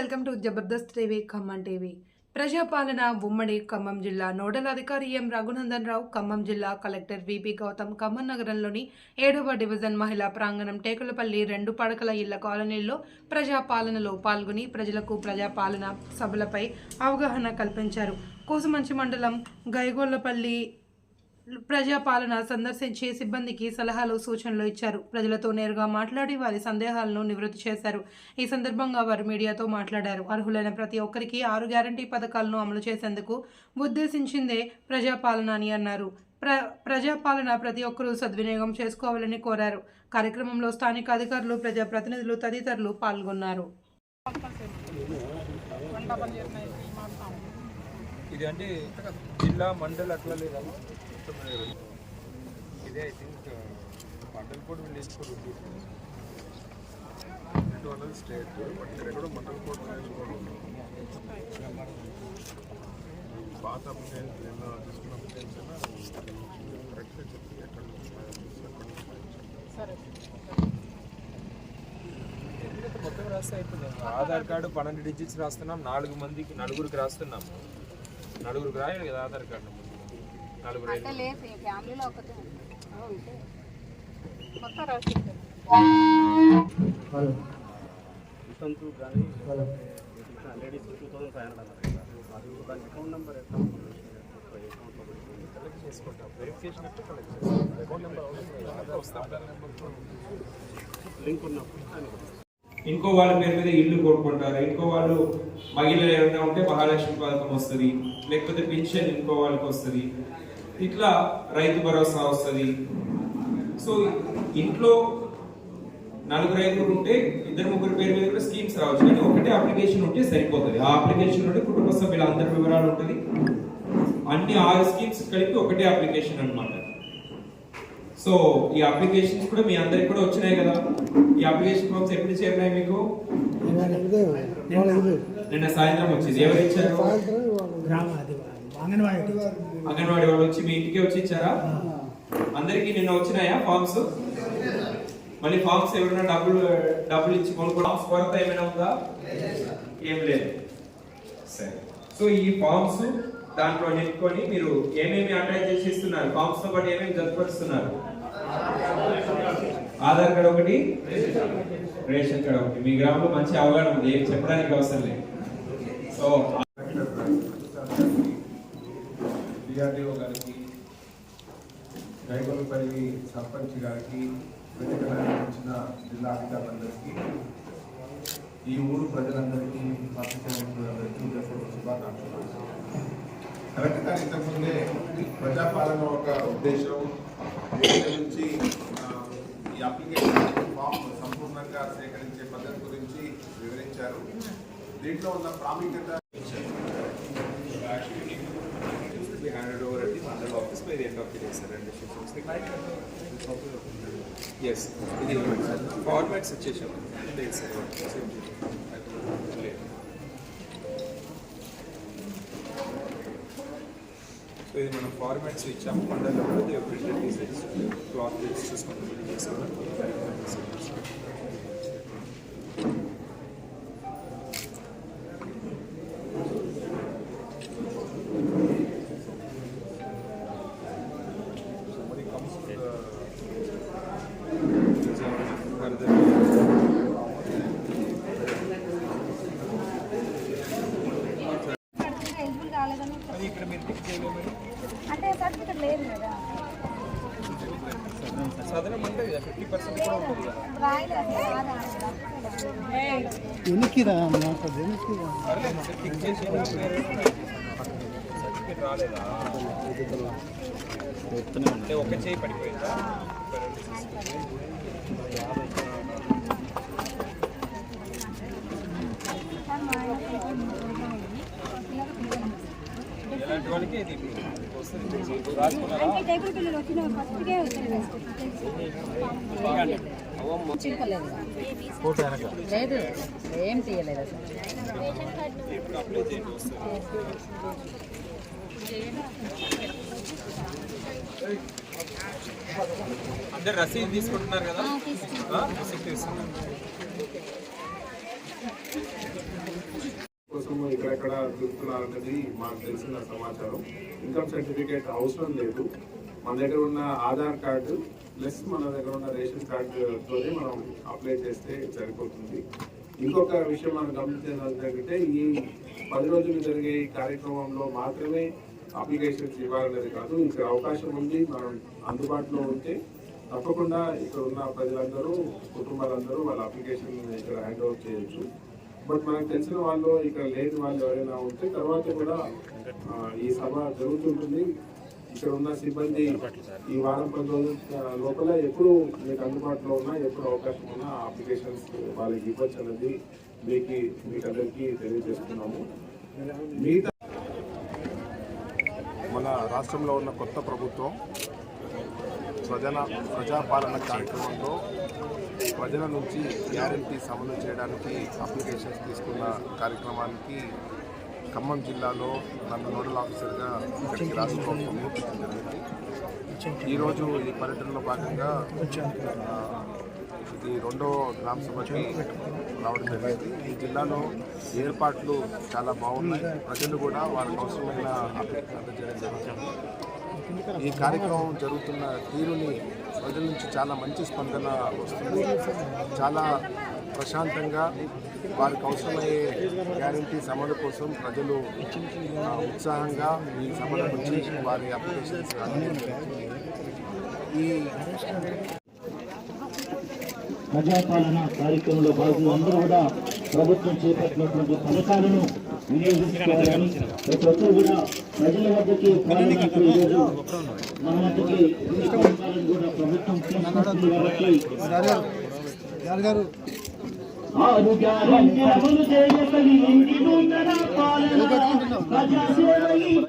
Welcome to Jabardasth TV Khammam TV. ప్రజాపాలన ఉమ్మడి ఖమ్మం జిల్లా nodal అధికారి ఎం రఘునందన్ రావు ఖమ్మం జిల్లా కలెక్టర్ విపి గౌతమ్ ఖమ్మం నగరంలోని ఏడవ డివిజన్ మహిళా ప్రాంగణం టేకులపల్లి రెండు పడకల ఇళ్ళ కాలనీల్లో ప్రజాపాలనలో పాల్గొని ప్రజలకు ప్రజాపాలన సభలపై అవగాహన కల్పించారు. కూసుమంచి మండలం గైగోళ్ళపల్లి ప్రజాపాలన సందర్శించి సిబ్బందికి సలహాలు సూచనలు ఇచ్చారు. ప్రజలతో నేరుగా మాట్లాడి వారి సందేహాలను నివృత్తి చేశారు. ఈ సందర్భంగా వారు మీడియాతో మాట్లాడారు. అర్హులైన ప్రతి ఒక్కరికి ఆరు గ్యారంటీ పథకాలను అమలు చేసేందుకు ఉద్దేశించిందే ప్రజాపాలన అని అన్నారు. ప్ర ప్రజాపాలన ప్రతి ఒక్కరూ సద్వినియోగం చేసుకోవాలని కోరారు. కార్యక్రమంలో స్థానిక అధికారులు ప్రజాప్రతినిధులు తదితరులు పాల్గొన్నారు. ఇది అంటే జిల్లా మండల్ అట్లా ఇదే ఐ థింక్ మండల్ కూడా విలేజ్ కూడా ఉంది. రెండు వందలు స్టేట్ బట్ ఇక్కడ కూడా మండల్ కోడ్ విలేజ్ కూడా ఉంది. పాత అప్లికేషన్ నిన్న తీసుకున్న అప్లికేషన్ కరెక్ట్గా చెప్పి ఎక్కడ నుంచి ఎక్కడ నుంచి ఎందుకంటే మొత్తం రాస్తే అయిపోతుంది ఆధార్ కార్డు పన్నెండు డిజిట్స్ రాస్తున్నాం నాలుగు మందికి నలుగురికి రాస్తున్నాం. నలుగురికి రాయాలి కదా ఆధార్ కార్డు. అంటే లేదు ఈ ఫ్యామిలీలో ఒకటే మొత్తం రాసి వితంతు కానీ ladies two thousand five hundred అన్నారు కదా అది దాని అకౌంట్ నెంబర్ ఎట్లా కలెక్ట్ చేసుకుంటాం. వెరిఫికేషన్ కలెక్ట్ చేసుకుంటాం. అకౌంట్ నెంబర్ లింక్ ఉన్నప్పుడు ఇంకో వాళ్ళ పేరు మీద ఇల్లు కొనుక్కుంటారు ఇంకో వాళ్ళు మహిళలు ఏమైనా ఉంటే మహాలక్ష్మి పథకం వస్తుంది. లేకపోతే పెన్షన్ ఇంకో వాళ్ళకి వస్తుంది. ఇట్లా రైతు భరోసా వస్తుంది. సో ఇంట్లో నలుగురు ఐదుగురు ఉంటే ఇద్దరు ముగ్గురు పేరు మీద కూడా స్కీమ్స్ రావచ్చు. కానీ ఒకటే అప్లికేషన్ ఉంటే సరిపోతుంది. ఆ అప్లికేషన్ నుండి కుటుంబ సభ్యుల అందరి వివరాలు ఉంటుంది. అన్ని ఆరు స్కీమ్స్ కలిపి ఒకటే అప్లికేషన్ అనమాట సో ఈ అప్లికేషన్స్ కూడా మీ అందరికి కూడా వచ్చినాయి కదా. ఈ అప్లికేషన్ ఫామ్స్ ఎప్పుడు చేరినాయి మీకు? నిన్న సాయంత్రం వచ్చింది. ఎవరు ఇచ్చారు? గ్రామ అంగన్వాడీ వాళ్ళు వచ్చి మీ ఇంటికి వచ్చి ఇచ్చారా? అందరికి నిన్న వచ్చినాయా ఫామ్స్? మళ్ళీ ఫామ్స్ ఎవరైనా డబ్బులు డబ్బులు ఇచ్చి కొనుక్కో ఫామ్స్ కొరత ఏమైనా ఉందా? ఏం లేదు. సరే. సో ఈ ఫామ్స్ దాంట్లో నింపుకొని మీరు ఏమేమి అటాచ్ చేసి ఇస్తున్నారు? ఫామ్స్తో పాటు ఏమేమి జతపరుస్తున్నారు? ఆధార్ కార్డ్ ఒకటి రేషన్ కార్డ్ ఒకటి. మీ గ్రామంలో మంచి అవగాహన ఉంది. ఏం చెప్పడానికి అవసరం లేదు. సో డిఆర్డిఓ గారికి గైగొల్లపల్లి సర్పంచ్ గారికి వచ్చిన జిల్లా అధికారులందరికీ ఈ ఊరు ప్రజలందరికీ పాత్రికేయులందరికీ ఉదయపూర్వక శుభాకాంక్షలు. కరెక్ట్గా ఇంతకుముందే ప్రజాపాలన ఒక ఉద్దేశం నుంచి ఈ అప్లికేషన్ ఫామ్ సంపూర్ణంగా సేకరించే పద్ధతి గురించి వివరించారు. దీంట్లో ఉన్న ప్రాముఖ్యత handed over at the mandal office by the end of the day, sir. And the shifts Yes, ఇది ఫార్మాట్స్ ఇచ్చేసాం లేదు సార్ సో ఇది మనం ఫార్మాట్స్ ఇచ్చాము మండల్లో కూడా ప్రింటెడ్ డిజైన్స్ క్లాత్ చూసుకుంటాం Somebody comes to the eligible కాలేదని అది ఇక్కడ మీరు టిక్ చేయలేమని అంటే సర్టిఫికెట్ లేదు కదా సాధారణ అంటే ఫిఫ్టీ పర్సెంట్ కూడా ఉంటుంది కదా రాయలేదు అసలు రాదా? వెనక్కి రా మాట్లాడు వెనక్కి రా పర్లేదు సార్ టిక్ చేసి సర్టిఫికేట్ రాలేదా? అంటే ఒక చేయి పడిపోయిందా సార్ మా ఎలాంటి వాళ్ళకి ఇది వస్తుంది రాసుకున్నారా అంటే టేబుల్ పిల్లలు వచ్చిన ఫస్ట్కే వచ్చింది లేదు ఏం తీయలేదు అందరు రసీదు తీసుకుంటున్నారు కదా? రసీదు తీసుకున్నారు ఎక్కడ ఇక్కడెక్కడ అనేది మాకు తెలిసిన సమాచారం. ఇన్కమ్ సర్టిఫికేట్ అవసరం లేదు. మన దగ్గర ఉన్న ఆధార్ కార్డు ప్లస్ మన దగ్గర ఉన్న రేషన్ కార్డుతోనే మనం అప్లై చేస్తే సరిపోతుంది. ఇంకొక విషయం మనం గమనించేదంటే ఈ పది రోజులు జరిగే ఈ కార్యక్రమంలో మాత్రమే అప్లికేషన్స్ ఇవ్వాలనేది కాదు. ఇక్కడ అవకాశం ఉంది. మనం అందుబాటులో ఉంటే తప్పకుండా ఇక్కడ ఉన్న ప్రజలందరూ కుటుంబాలందరూ వాళ్ళ అప్లికేషన్ ఇక్కడ హ్యాండ్ ఓవర్ చేయొచ్చు. బట్ మనకు తెలిసిన వాళ్ళు ఇక్కడ లేని వాళ్ళు ఎవరైనా ఉంటే తర్వాత కూడా ఈ సభ జరుగుతుంటుంది. ఇక్కడ ఉన్న సిబ్బంది ఈ వారం పది రోజుల లోపల ఎప్పుడు మీకు అందుబాటులో ఉన్నా ఎప్పుడు అవకాశం ఉన్నా అప్లికేషన్స్ వాళ్ళకి ఇవ్వచ్చు అనేది మీకు మీకు అందరికీ తెలియజేస్తున్నాము. మిగతా మన రాష్ట్రంలో ఉన్న కొత్త ప్రభుత్వం ప్రజల ప్రజాపాలన కార్యక్రమంలో ప్రజల నుంచి గ్యారంటీస్ అమలు చేయడానికి అప్లికేషన్స్ తీసుకున్న కార్యక్రమానికి ఖమ్మం జిల్లాలో నన్ను నోడల్ ఆఫీసర్గా ఇక్కడికి రాష్ట్ర ప్రభుత్వం నియమించడం జరిగింది. ఈరోజు ఈ పర్యటనలో భాగంగా ఇది రెండో గ్రామ సభకి రావడం జరిగింది. ఈ జిల్లాలో ఏర్పాట్లు చాలా బాగున్నాయి. ప్రజలు కూడా వారికి అవసరమైన అందజేయడం జరుగుతుంది. ఈ కార్యక్రమం జరుగుతున్న తీరుని ప్రజల నుంచి చాలా మంచి స్పందన వస్తుంది. చాలా ప్రశాంతంగా వారికి అవసరమయ్యే గ్యారంటీ అమలు కోసం ప్రజలు ఉత్సాహంగా ఈ సభలకు నుంచి వారి అప్లికేషన్స్ అందజేయడం ఈ ప్రజాపాలన కార్యక్రమంలో భాగంగా అందరూ కూడా ప్రభుత్వం చేపట్టినటువంటి పథకాలను వినియోగించుకోవాలని ప్రతి ఒక్కరు కూడా ప్రజల వద్దకి పాలనకు ఈరోజు మన వద్దకి ఈ కూడా ప్రభుత్వం తీసుకొస్తుంది కాబట్టి ఆరు గ్యారెంటీ అమలు చేయగలి ఇంటి నూతన పాలన ప్రజా